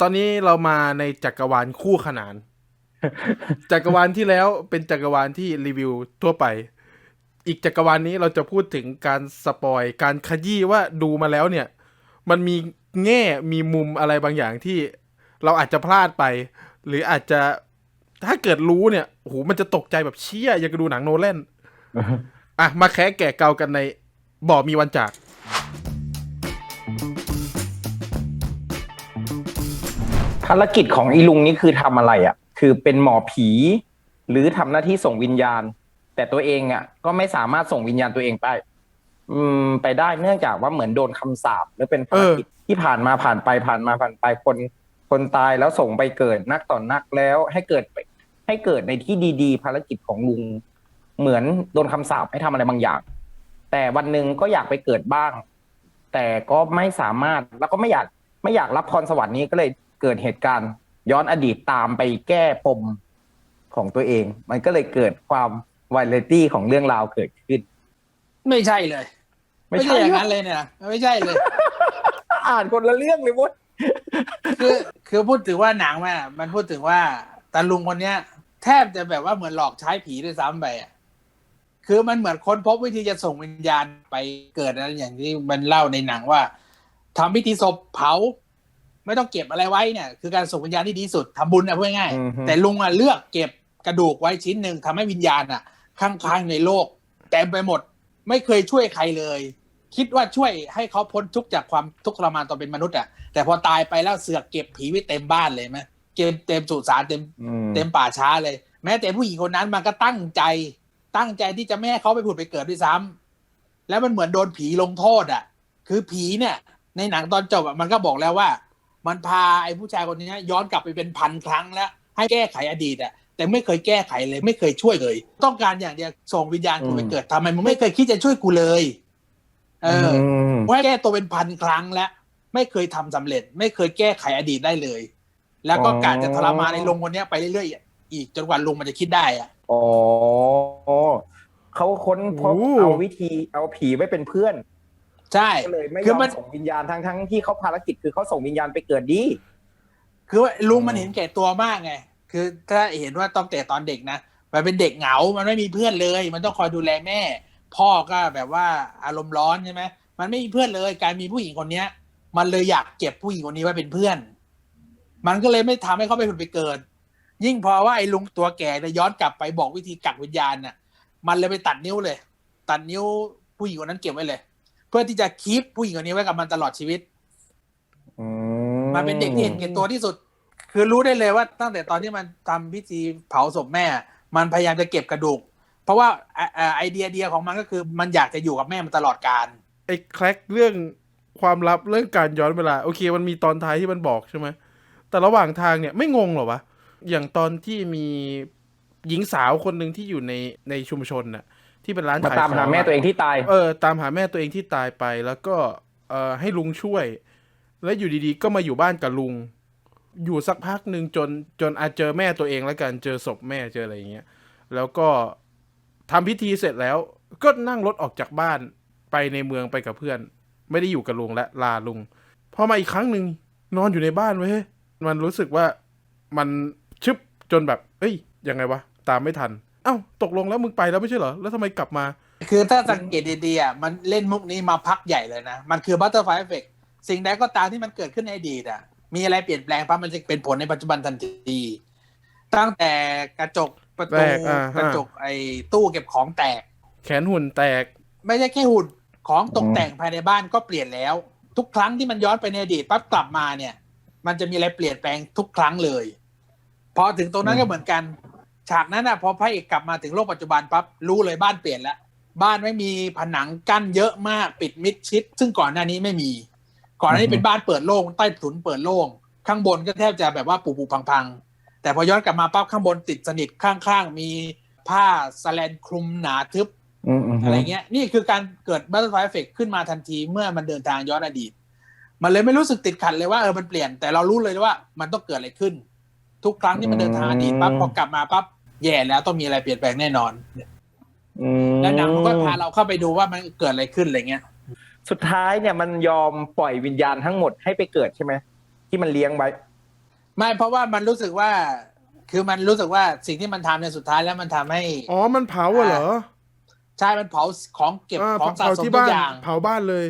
ตอนนี้เรามาในจักรวาลคู่ขนาน จักรวาลที่แล้วเป็นจักรวาลที่รีวิวทั่วไป อีกจักรวาลนี้เราจะพูดถึงการสปอยการขยี้ว่าดูมาแล้วเนี่ย มันมีแง่มีมุมอะไรบางอย่างที่เราอาจจะพลาดไป หรืออาจจะถ้าเกิดรู้เนี่ยโอ้โหมันจะตกใจแบบเชี่ยอยางกับดูหนังโนแลนอะมาแคะแกะเกากันในบ่อมีวันจาก ภารกิจของอีลุงนี่คือทำอะไรอะ คือเป็นหมอผี หรือทำหน้าที่ส่งวิญญาณ แต่ตัวเองอะ ก็ไม่สามารถส่งวิญญาณตัวเองไป อืม ไปได้เนื่องจากว่าเหมือนโดนคำสาปหรือเป็นภารกิจที่ผ่านมาผ่านไปผ่านมาผ่านไปคน คนตายแล้วส่งไปเกิดนักต่อนนักแล้ว ให้เกิดไปให้เกิดในที่ดีๆ ภารกิจของลุง เหมือนโดนคำสาปให้ทำอะไรบางอย่าง แต่วันหนึ่งก็อยากไปเกิดบ้าง แต่ก็ไม่สามารถแล้วก็ไม่อยากไม่อยากรับพรสวรรค์นี้ก็เลย เกิดเหตุการณ์ ย้อนอดีตตามไปแก้ปมของตัวเอง มันก็เลยเกิดความวายเลตี้ของเรื่องราวเกิดขึ้น ไม่ใช่เลย ไม่ไม่ใช่ใช่อย่างหรอนั้นเลยเนี่ยไม่ใช่เลย อ่านคนละเรื่องเลยวุ้คือคือพูดถึงว่าหนังมันอะมันพูดถึงว่าตาลุงคนเนี้ย แทบจะแบบว่าเหมือนหลอกใช้ผีด้วยซ้ำไปอะคือมันเหมือนค้นพบวิธีจะส่งวิญญาณไปเกิดอะไรอย่างที่มันเล่าในหนังว่าทำพิธีศพเผา ไม่ต้องเก็บอะไรไว้เนี่ยคือการส่งวิญญาณที่ดีที่สุดทำบุญนะพูดง่ายๆอือฮึแต่ลุงอะเลือกเก็บกระดูกไว้ชิ้นหนึ่งทำให้วิญญาณอะข้างๆในโลกเต็มไปหมด ไม่เคยช่วยใครเลย คิดว่าช่วยให้เขาพ้นทุกข์จากความทุกข์ทรมานตอนเป็นมนุษย์อะแต่พอตายไปแล้วเสือกเก็บผีไว้เต็มบ้านเลยไหมเก็บเต็มสุสานเต็มอืมเต็มป่าช้าเลย แม้แต่ผู้หญิงคนนั้นมันก็ตั้งใจ ตั้งใจที่จะไม่ให้เขาไปผุดไปเกิดด้วยซ้ำแล้วมันเหมือนโดนผีลงโทษอะ คือผีเนี่ย ในหนังตอนจบอะมันก็บอกแล้วว่า มันพาไอ้ผู้ชายคนนี้ย้อนกลับไปเป็นพันครั้งแล้ว ให้แก้ไขอดีตอะแต่ไม่เคยแก้ไขเลยไม่เคยช่วยเลย ต้องการอย่างเดียวส่งวิญญาณกูไปเกิดทำไมมึงไม่เคยคิดจะช่วยกูเลย เอออมว่าแก้ตัวเป็นพันครั้งแล้ว ไม่เคยทำสำเร็จ ไม่เคยแก้ไขอดีตได้เลย แล้วก็การจะทรมานในลุงคนเนี้ยไปเรื่อยๆอีกจนกว่าลุงมันจะคิดได้อะอ๋อเขาค้นพบโอ้เอาวิธีเอาผีไว้เป็นเพื่อน ใช่ ก็เลยไม่คืยออมมัน ส่งวิญญาณทั้งทั้งๆที่เขาภารกิจคือเขาส่งวิญญาณไปเกิดดี คือว่าลุงมันเห็นแก่ตัวมากไง คือถ้าเห็นว่าต้องแต่ตอนเด็กนะ มันเป็นเด็กเหงา มันไม่มีเพื่อนเลย มันต้องคอยดูแลแม่ พ่อก็แบบว่าอารมณ์ร้อนใช่ไหม มันไม่มีเพื่อนเลย การมีผู้หญิงคนเนี้ย มันเลยอยากเก็บผู้หญิงคนนี้ไว้เป็นเพื่อน มันก็เลยไม่ทำให้เขาไปผุดไปเกิด ยิ่งพอว่าไอ้ลุงตัวแก่เนี่ยย้อนกลับไปบอกวิธีกักวิญญาณน่ะ มันเลยไปตัดนิ้วเลย ตัดนิ้วผู้หญิงคนนั้นเก็บไว้เลย เพื่อที่จะคีปผู้หญิงคนนี้ไว้กับมันตลอดชีวิตอืมันเป็นเด็กที่เห็นแก่ตัวที่สุด คือรู้ได้เลยว่าตั้งแต่ตอนที่มันทำพิธีเผาศพแม่ มันพยายามจะเก็บกระดูก เพราะว่าไอเอ่อไอเดียเดียของมันก็คือมันอยากจะอยู่กับแม่มันตลอดการไอ้แคร็กเรื่องความลับเรื่องการย้อนเวลา โอเค มันมีตอนท้ายที่มันบอกใช่ไหมแต่ระหว่างทางเนี่ยไม่งงเหรอวะอย่างตอนที่มีหญิงสาวคนหนึ่งที่อยู่ในในชุมชนน่ะ ที่เป็นร้านมาขายตามหาขแม่ตัวเองที่ตายเออตามหาแม่ตัวเองที่ตายไป แล้วก็เอ่อให้ลุงช่วย แล้วอยู่ดีๆ ก็มาอยู่บ้านกับลุง อยู่สักพักหนึ่งจนจนอาจเจอแม่ตัวเองแล้วกันเจอศพแม่เจออะไรอย่างเงี้ยแล้วก็ทำพิธีเสร็จแล้ว ก็นั่งรถออกจากบ้านไปในเมืองไปกับเพื่อน ไม่ได้อยู่กับลุงและลาลุงพอมาอีกครั้งหนึ่งนอนอยู่ในบ้านเว้ยมันรู้สึกว่ามันชึบจนแบบ เอ้ยยังไงวะตามไม่ทันเอ้าตกลงแล้วมึงไปแล้วไม่ใช่เหรอ แล้วทำไมกลับมา คือถ้าสังเกตดีๆอะมันเล่นมุกนี้มาพักใหญ่เลยนะ มันคือบัตเตอร์ไฟเอฟเฟกสิ่งใดก็ตามที่มันเกิดขึ้นในอดีตอะ มีอะไรเปลี่ยนแปลงปั๊บมันจะเป็นผลในปัจจุบันทันที ตั้งแต่กระจกประแตตูกอ่าฮะ กระจกไอ้ตู้เก็บของแตก แขนหุ่นแตก ไม่ใช่แค่หุ่นของตกแต่งภายในบ้านก็เปลี่ยนแล้ว ทุกครั้งที่มันย้อนไปในอดีตปั๊บกลับมาเนี่ย มันจะมีอะไรเปลี่ยนแปลงทุกครั้งเลย พอถึงตรงนั้นก็เหมือนกัน ฉากนั้นอะพอพระเอกกลับมาถึงโลกปัจจุบันปั๊บรู้เลยบ้านเปลี่ยนแล้วบ้านไม่มีผนังกั้นเยอะมากปิดมิดชิด ซึ่งก่อนหน้านี้ไม่มี ก่อนหน้านี้เป็นบ้านเปิดโล่งใต้ถุนเปิดโล่งข้างบนก็แทบจะแบบว่าปูปูพังๆ แต่พอย้อนกลับมาปั๊บข้างบนติดสนิทข้างๆ มีผ้าสแลนคลุมหนาทึบอืมอืมอะไรเงี้ย นี่คือการเกิดบัตเตอร์ไฟเอฟเฟกขึ้นมาทันทีเมื่อมันเดินทางย้อนอดีต มันเลยไม่รู้สึกติดขัดเลยว่าเออมันเปลี่ยนแต่เรารู้เลยว่ามันต้องเกิดอะไรขึ้น ทุกครั้งที่มันเดินทางอดีตปั๊บพอกลับมาปั๊บ แย่แล้วต้องมีอะไรเปลี่ยนแปลงแน่นอนอืมแล้วหนังมันก็พาเราเข้าไปดูว่ามันเกิดอะไรขึ้นอะไรเงี้ย สุดท้ายเนี่ยมันยอมปล่อยวิญญาณทั้งหมดให้ไปเกิดใช่ไหมที่มันเลี้ยงไว้ไม่เพราะว่ามันรู้สึกว่า คือมันรู้สึกว่าสิ่งที่มันทำในยสุดท้ายแล้วมันทำให้อ๋อมันเผาอะเหรอใช่มันเผาของเก็บอ่าของสะเผาสมที่ทุบ้ากนอย่างเผาบ้านเลย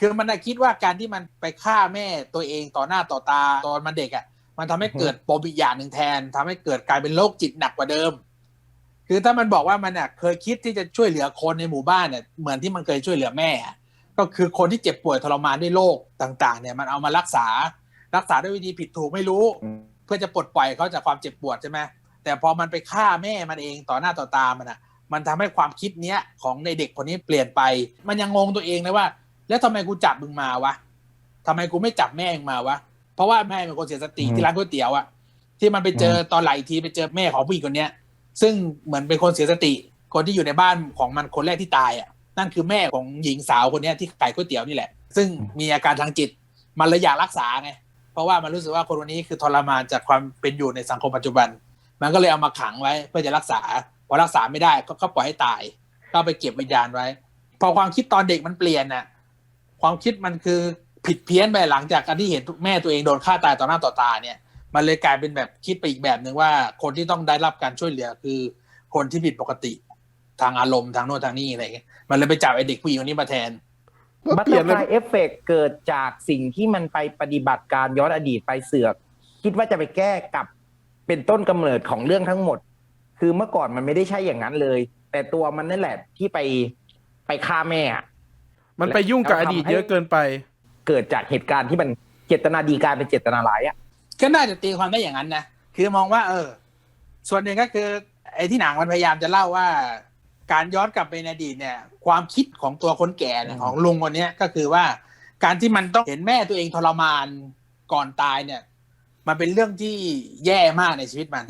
คือมันน่ะคิดว่าการที่มันไปฆ่าแม่ตัวเองต่อหน้าต่อตาตอนมันเด็กอะ มันทำให้เกิดปมอีกอย่างหนึ่งแทนทำให้เกิดกลายเป็นโรคจิตหนักกว่าเดิม คือถ้ามันบอกว่ามันอะเคยคิดที่จะช่วยเหลือคนในหมู่บ้านเนี่ยเหมือนที่มันเคยช่วยเหลือแม่ ก็คือคนที่เจ็บป่วยทรมานด้วยโรคต่าง ๆ เนี่ยมันเอามารักษารักษาด้วยวิธีผิดถูกไม่รู้ เพื่อจะปลดปล่อยเขาจากความเจ็บปวดใช่ไหมแต่พอมันไปฆ่าแม่มันเองต่อหน้าต่อตามันอะ มันทำให้ความคิดเนี้ยของในเด็กคนนี้เปลี่ยนไป มันยังงงตัวเองเลยว่า แล้วทำไมกูจับมึงมาวะทำไมกูไม่จับแม่มึงมาวะ เพราะว่าแม่เป็นคนเสียสติอืมที่ร้านก๋วยเตี๋ยวอะที่มันไปเจอตอนไหลงอีกทีไปเจอแม่ของผู้หญิงคนเนี้ย ซึ่งเหมือนเป็นคนเสียสติ คนที่อยู่ในบ้านของมันคนแรกที่ตายอะนั่นคือแม่ของหญิงสาวคนเนี้ยที่ขายก๋วยเตี๋ยวนี่แหละ ซึ่งมีอาการทางจิต มันเลยอยากรักษาไง เพราะว่ามันรู้สึกว่าคนคนนี้คือทรมานจากความเป็นอยู่ในสังคมปัจจุบัน มันก็เลยเอามาขังไว้เพื่อจะรักษา พอรักษาไม่ได้ก็ก็ปล่อยให้ตาย ก็เอาไปเก็บวิญญาณไว้ พอความคิดตอนเด็กมันเปลี่ยนน่ะ ความคิดมันคือ ผิดเพี้ยนไปหลังจากการที่เห็นแม่ตัวเองโดนฆ่าตายต่อหน้าต่อตาเนี่ย มันเลยกลายเป็นแบบคิดไปอีกแบบหนึ่งว่า คนที่ต้องได้รับการช่วยเหลือคือ คนที่ผิดปกติทางอารมณ์ทางโน้นทางนี้อะไรอย่างเงี้ยมันเลยไปจับไอ้เด็กผู้หญิงคนนี้มาแทนก็บัตเปเตลี่อยนร์เลฟยลายเอฟเฟกเกิดจากสิ่งที่มันไปปฏิบัติการย้อนอดีตไปเสือก คิดว่าจะไปแก้กับเป็นต้นกำเนิดของเรื่องทั้งหมด คือเมื่อก่อนมันไม่ได้ใช่อย่างนั้นเลย แต่ตัวมันนั่นแหละที่ไปไปฆ่าแม่อะมันไปยุ่งกับอดีตเยอะเกินไป เกิดจากเหตุการณ์ที่มันเจตนาดีกลายเป็นเจตนาร้ายอะก็น่าจะตีความได้อย่างนั้นนะคือมองว่า เออ ส่วนหนึ่งก็คือ ไอ้ที่หนังมันพยายามจะเล่าว่า การย้อนกลับไปในอดีตเนี่ย ความคิดของตัวคนแก่เนี่ยอืมของลุงคนเนี้ยก็คือว่าการที่มันต้องเห็นแม่ตัวเองทรมานก่อนตายเนี่ย มันเป็นเรื่องที่แย่มากในชีวิตมัน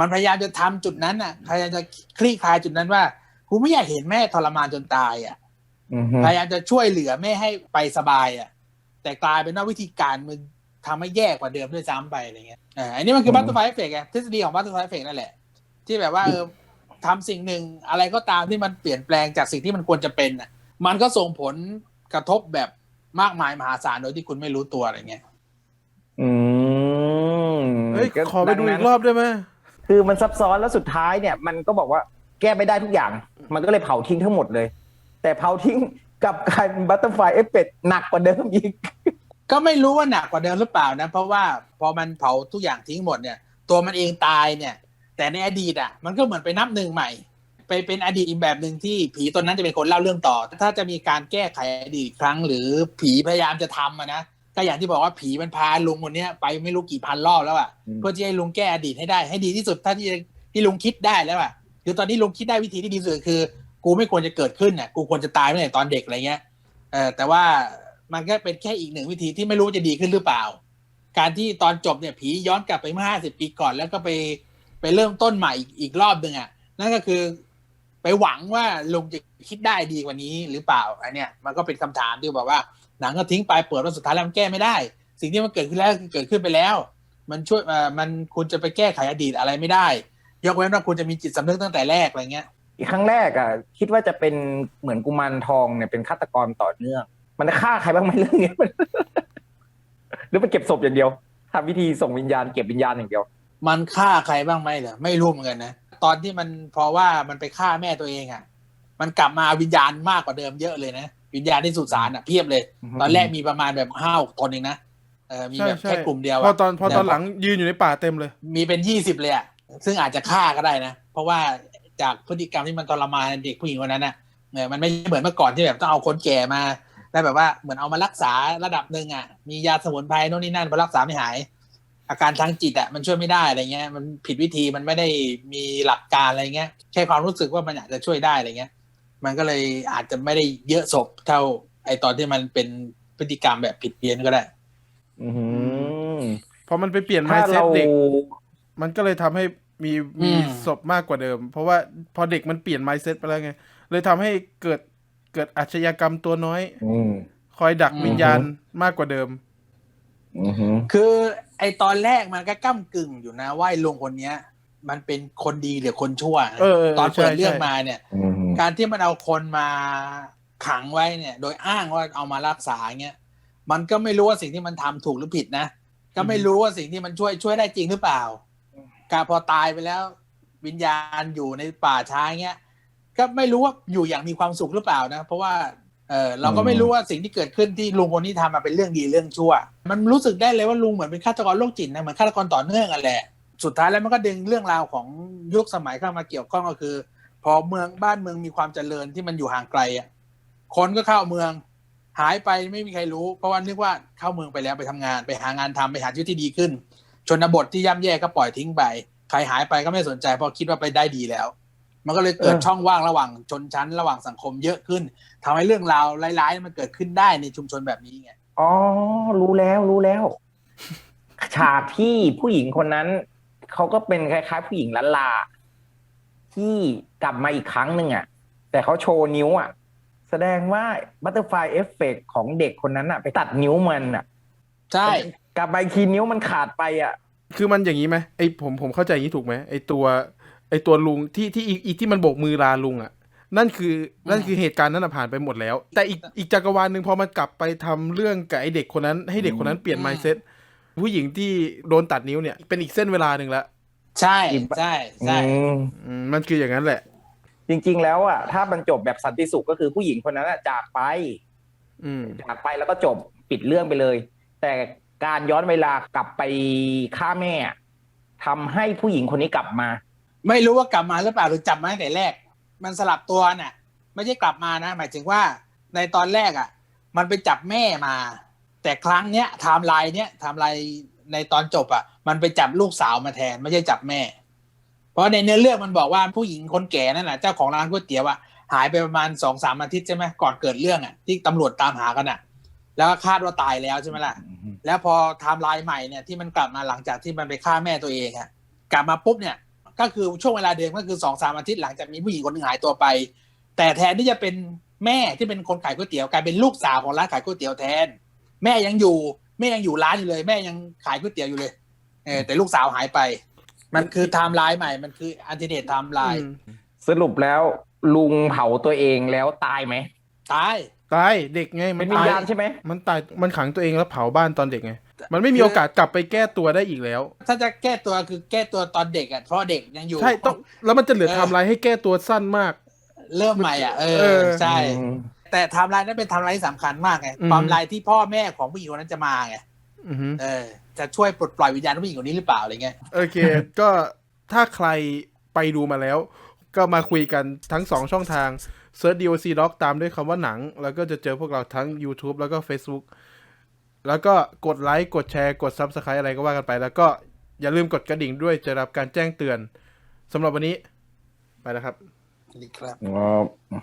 มันพยายามจะทำจุดนั้นอะ พยายามจะคลี่คลายจุดนั้นว่ากูไม่อยากเห็นแม่ทรมานจนตายอะอือฮึ พยายามจะช่วยเหลือไม่ให้ไปสบายอะ แต่กลายเป็นว่าวิธีการมันทำให้แย่กว่าเดิมด้วยซ้ำไปอะไรเงี้ยอ่าอันนี้มันคือบัตเตอร์ไฟเอฟเฟกไงทฤษฎีของบัตเตอร์ไฟเอฟเฟกนั่นแหละ ที่แบบว่าเออทำสิ่งหนึ่งอะไรก็ตามที่มันเปลี่ยนแปลงจากสิ่งที่มันควรจะเป็นอะ มันก็ส่งผลกระทบแบบมากมายมหาศาลโดยที่คุณไม่รู้ตัวอะไรเงี้ย อืมเฮ้ยก็ขอไปดูดัอีงกนั้นรอบได้ไหมคือมันซับซ้อนแล้วสุดท้ายเนี่ย มันก็บอกว่าแก้ไม่ได้ทุกอย่าง มันก็เลยเผาทิ้งทั้งหมดเลย แต่เผาทิ้งกลับกลายเป็นบัตเตอร์ไฟเอฟเฟกหนักกว่าเดิมอีก ก็ไม่รู้ว่าหนักกว่าเดิมหรือเปล่านะ เพราะว่าพอมันเผาทุกอย่างทิ้งหมดเนี่ย ตัวมันเองตายเนี่ย แต่ในอดีตอะ มันก็เหมือนไปนับหนึ่งใหม่ ไปเป็นอดีตอีกแบบหนึ่งที่ผีตนนั้นจะเป็นคนเล่าเรื่องต่อ ถ้าจะมีการแก้ไขอดีตอีกครั้ง หรือผีพยายามจะทำอะนะก็อย่างที่บอกว่าผีมันพาลุงคนเนี้ยไปไม่รู้กี่พันรอบแล้วอะอืมเพื่อที่ให้ลุงแก้อดีตให้ได้ให้ดีที่สุดเท่าที่ที่ลุงคิดได้แล้วอะคือตอนนี้ลุงคิดได้วิธีที่ดีที่สุดคือ กูไม่ควรจะเกิดขึ้นน่ะกูควรจะตายตั้งแต่ตอนเด็กอะไรเงี้ยเออแต่ว่ามันก็เป็นแค่อีกหนึ่งวิธีที่ไม่รู้จะดีขึ้นหรือเปล่า การที่ตอนจบเนี่ยผีย้อนกลับไปเมื่อห้าสิบปีก่อน แล้วก็ไปไปเริ่มต้นใหม่อีกอีกรอบหนึ่งอะนั่นก็คือ ไปหวังว่าลุงจะคิดได้ดีกว่านี้หรือเปล่าอันเนี้ยมันก็เป็นคำถามที่บอกว่าหนังก็ทิ้งไปเปิดว่าสุดท้ายแล้วมันแก้ไม่ได้ สิ่งที่มันเกิดขึ้นแล้วเกิดขึ้นไปแล้ว มันช่วยเอ่อมันคุณจะไปแก้ไขอดีตอะไรไม่ได้ ยกเว้นว่าคุณจะมีจิตสำนึกตั้งแต่แรกอะไรเงี้ย อีกครั้งแรกอะคิดว่าจะเป็นเหมือนกุมารทองเนี่ยเป็นฆาตกรต่อเนื่อง มันฆ่าใครบ้างไหมเรื่องเนี้ยหรือมันเก็บศพอย่างเดียวทำวิธีส่งวิญญาณเก็บวิญญาณอย่างเดียว มันฆ่าใครบ้างไหมเหรอไม่รู้เหมือนกันนะตอนที่มันเพราะว่ามันไปฆ่าแม่ตัวเองอะ มันกลับมาวิญญาณมากกว่าเดิมเยอะเลยนะวิญญาณที่สุสานอะเพียบเลยอือฮึตอนแรกมีประมาณแบบห้าหกตนเองนะเออมีใช่แบบใช่แค่กลุ่มเดียวพออะตอนพอตอนหลังยืนอยู่ในป่าเต็มเลย มีเป็นยี่สิบเลยอะซึ่งอาจจะฆ่าก็ได้นะ เพราะว่า จากพฤติกรรมที่มันทรมานเด็กผู้หญิงคนนั้นน่ะเนี่ยมันไม่เหมือนเมื่อก่อนที่แบบต้องเอาคนแก่มา แล้วแบบว่าเหมือนเอามารักษาระดับหนึ่งอะ มียาสมุนไพรโน่นนี่นั่นพอรักษาไม่หาย อาการทางจิตอะมันช่วยไม่ได้อะไรเงี้ย มันผิดวิธีมันไม่ได้มีหลักการอะไรเงี้ยแค่ความรู้สึกว่ามันอาจจะช่วยได้อะไรเงี้ย มันก็เลยอาจจะไม่ได้เยอะศพเท่าไอตอนที่มันเป็นพฤติกรรมแบบผิดเพี้ยนก็ได้ อือหือพอมันไปเปลี่ยนไมถ้าเซ็ตเราเด็กมันก็เลยทำให้ มีมีอืมศพมากกว่าเดิม เพราะว่าพอเด็กมันเปลี่ยนไมเซ็ตไปแล้วไง เลยทำให้เกิดเกิดอาชญากรรมตัวน้อยอืมคอยดักอืมวิญญาณมากกว่าเดิมอือหือคือไอตอนแรกมันก็ก้ากึ่งอยู่นะว่าไอ้ลุงคนเนี้ย มันเป็นคนดีหรือคนชั่วนะเออเออตอนเปิดใช่เรื่องใช่มาเนี่ยอือหือการที่มันเอาคนมาขังไว้เนี่ย โดยอ้างว่าเอามารักษาเงี้ยมันก็ไม่รู้ว่าสิ่งที่มันทำถูกหรือผิดนะก็ไม่รู้ว่าสิ่งที่มันช่วยช่วยได้จริงหรือเปล่า การพอตายไปแล้ว วิญญาณอยู่ในป่าช้าเงี้ยก็ไม่รู้ว่าอยู่อย่างมีความสุขหรือเปล่านะ เพราะว่าเออเราก็ไม่รู้ว่าสิ่งที่เกิดขึ้นที่ลุงคนนี้ทำมาเป็นเรื่องดีเรื่องชั่ว มันรู้สึกได้เลยว่าลุงเหมือนเป็นฆาตกรโรคจิตนะเหมือนฆาตกรต่อเนื่องกันแหละสุดท้ายแล้วมันก็ดึงเรื่องราวของยุคสมัยเข้ามาเกี่ยวข้องก็คือ พอเมืองบ้านเมืองมีความเจริญที่มันอยู่ห่างไกลอะคนก็เข้าเมือง หายไปไม่มีใครรู้ เพราะว่านึกว่าเข้าเมืองไปแล้วไปทำงาน ไปหางานทำไปหาชีวิตที่ดีขึ้น ชนบทที่ย่ำแย่ก็ปล่อยทิ้งไป ใครหายไปก็ไม่สนใจเพราะคิดว่าไปได้ดีแล้ว มันก็เลยเกิดเออช่องว่างระหว่างชนชั้นระหว่างสังคมเยอะขึ้นทำให้เรื่องราวร้ายๆ มันเกิดขึ้นได้ในชุมชนแบบนี้ไงอ๋อ รู้แล้วรู้แล้ว ฉากที่ผู้หญิงคนนั้นเขาก็เป็นคล้ายๆ ผู้หญิงลันลา ที่กลับมาอีกครั้งหนึ่งอะ แต่เขาโชว์นิ้วอะ แสดงว่าบัตเตอร์ไฟเอฟเฟกของเด็กคนนั้นอะ ไปตัดนิ้วมันอะ ใช่ กลับมาอีกทีนิ้วมันขาดไปอะ คือมันอย่างนี้ไหมไอผมผมเข้าใจอย่างนี้ถูกไหมไอตัวไอตัวลุงที่ที่อีกอีกที่มันโบกมือลาลุงอะ นั่นคือนั่นคือเหตุการณ์นั้นนะผ่านไปหมดแล้ว แต่อีกอีกจักรวาลหนึ่งพอมันกลับไปทำเรื่องกับไอเด็กคนนั้น ให้เด็กคนนั้นเปลี่ยน mindset ผู้หญิงที่โดนตัดนิ้วเนี่ย เป็นอีกเส้นเวลาหนึ่งแล้วใช่ใช่ใช่อืมอืมมันคืออย่างนั้นแหละ จริง ๆ แล้วอะถ้ามันจบแบบสันติสุขก็คือผู้หญิงคนนั้นอะจากไปอืมจากไปแล้วก็จบปิดเรื่องไปเลย แต่ การย้อนเวลากลับไปฆ่าแม่ทำให้ผู้หญิงคนนี้กลับมา ไม่รู้ว่ากลับมาหรือเปล่าหรือจับมาตั้งแต่แรก มันสลับตัวน่ะ ไม่ใช่กลับมานะ หมายถึงว่าในตอนแรกอะ มันไปจับแม่มา แต่ครั้งเนี้ยไทม์ไลน์เนี้ยไทม์ไลน์ในตอนจบอะ มันไปจับลูกสาวมาแทน ไม่ใช่จับแม่ เพราะในเนื้อเรื่องมันบอกว่าผู้หญิงคนแก่นั่นแหละเจ้าของร้านก๋วยเตี๋ยวอะหายไปประมาณสองสามอาทิตย์ใช่ไหมก่อนเกิดเรื่องอะที่ตำรวจตามหากันอะ แล้วก็คาดว่าตายแล้วใช่ไหมล่ะ แล้วพอไทม์ไลน์ใหม่เนี่ยที่มันกลับมาหลังจากที่มันไปฆ่าแม่ตัวเองอะกลับมาปุ๊บเนี่ย ก็คือช่วงเวลาเดิมก็คือสองสามอาทิตย์หลังจากมีผู้หญิงคนหนึ่งหายตัวไป แต่แทนที่จะเป็นแม่ที่เป็นคนขายก๋วยเตี๋ยวกลายเป็นลูกสาวของร้านขายก๋วยเตี๋ยวแทน แม่ยังอยู่แม่ยังอยู่ร้านอยู่เลย แม่ยังขายก๋วยเตี๋ยวอยู่เลยเออแต่ลูกสาวหายไป มันคือไทม์ไลน์ใหม่ มันคืออันติเนตไทม์ไลน์อืมสรุปแล้วลุงเผาตัวเองแล้วตายไหมตาย ตายเด็กไงเป็มันนวิญตายญาณใช่ไหม มันตายมันขังตัวเองแล้วเผาบ้านตอนเด็กไงมันไม่มีโอกาสกลับไปแก้ตัวได้อีกแล้ว ถ้าจะแก้ตัวคือแก้ตัวตอนเด็กอะเพราะเด็กยังอยู่ ใช่ต้องแล้วมันจะเหลือไทม์ไลน์ให้แก้ตัวสั้นมาก เริ่มใหม่อะเอเอออใช่ อืมแต่ไทม์ไลน์นั้นเป็นไทม์ไลน์ที่สำคัญมากไงอืม ไทม์ไลน์ที่พ่อแม่ของผู้หญิงคนนั้นจะมาไงอือฮึ เออจะช่วยปลดปล่อยวิญญาณผู้หญิงคนนี้หรือเปล่าอะไรเงี้ย โอเค ก็ถ้าใครไปดูมาแล้ว ก็มาคุยกันทั้งสองช่องทางเซิร์ช DOC Doc ตามด้วยคำว่าหนัง แล้วก็จะเจอพวกเราทั้ง YouTube แล้วก็ Facebook แล้วก็กดไลค์กดแชร์กด Subscribe อะไรก็ว่ากันไป แล้วก็อย่าลืมกดกระดิ่งด้วยจะรับการแจ้งเตือนสำหรับวันนี้ ไปแล้วครับนี่ครับอ๋อ